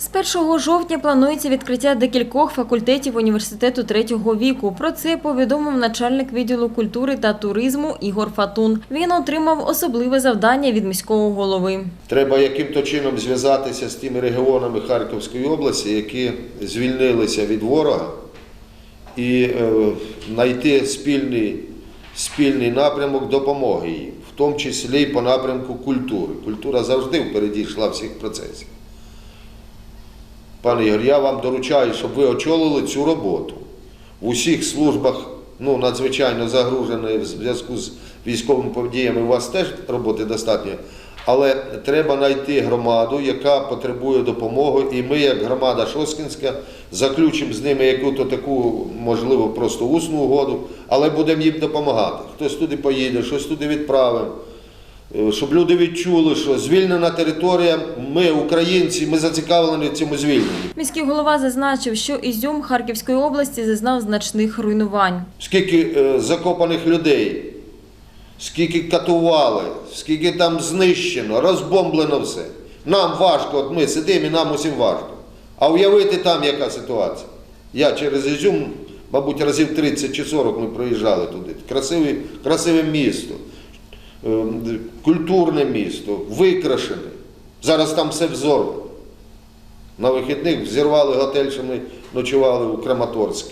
З 1 жовтня планується відкриття декількох факультетів університету третього віку. Про це повідомив начальник відділу культури та туризму Ігор Фатун. Він отримав особливе завдання від міського голови. Треба яким-то чином зв'язатися з тими регіонами Харківської області, які звільнилися від ворога, і е, знайти спільний, спільний напрямок допомоги їм, в тому числі і по напрямку культури. Культура завжди впереді йшла всіх процесів. Пане Ігор, я вам доручаю, щоб ви очолили цю роботу. В усіх службах ну, надзвичайно загружені в зв'язку з військовими подіями. У вас теж роботи достатньо. Але треба знайти громаду, яка потребує допомоги, і ми, як громада Шоскінська, заключимо з ними якусь таку, можливо, просто усну угоду, але будемо їм допомагати. Хтось туди поїде, щось туди відправимо. Е, Щоб люди відчули, що звільнена територія, ми, українці, ми зацікавлені в цьому звільненні. Міський голова зазначив, що Ізюм Харківської області зазнав значних руйнувань. Скільки е, закопаних людей, скільки катували, скільки там знищено, розбомблено все. Нам важко, от ми сидимо і нам усім важко. А уявити там, яка ситуація. Я через Ізюм, мабуть, разів 30 чи 40 ми проїжджали туди. Красиве, красиве місто, культурне місто, викрашене. Зараз там все взорвано. На вихідних взірвали готель, що ми ночували у Краматорську.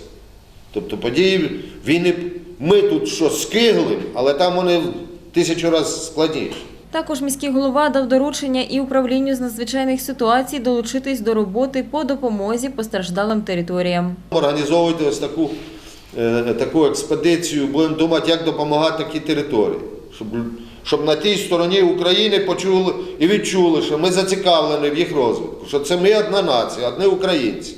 Тобто події війни, ми тут що скиглим, але там вони в тисячу разів складніші. Також міський голова дав доручення і управлінню з надзвичайних ситуацій долучитись до роботи по допомозі постраждалим територіям. Організовуйте ось таку, е, таку експедицію, будемо думати, як допомагати такій території, щоб, щоб на тій стороні України почули і відчули, що ми зацікавлені в їх розвитку, що це ми одна нація, одні українці.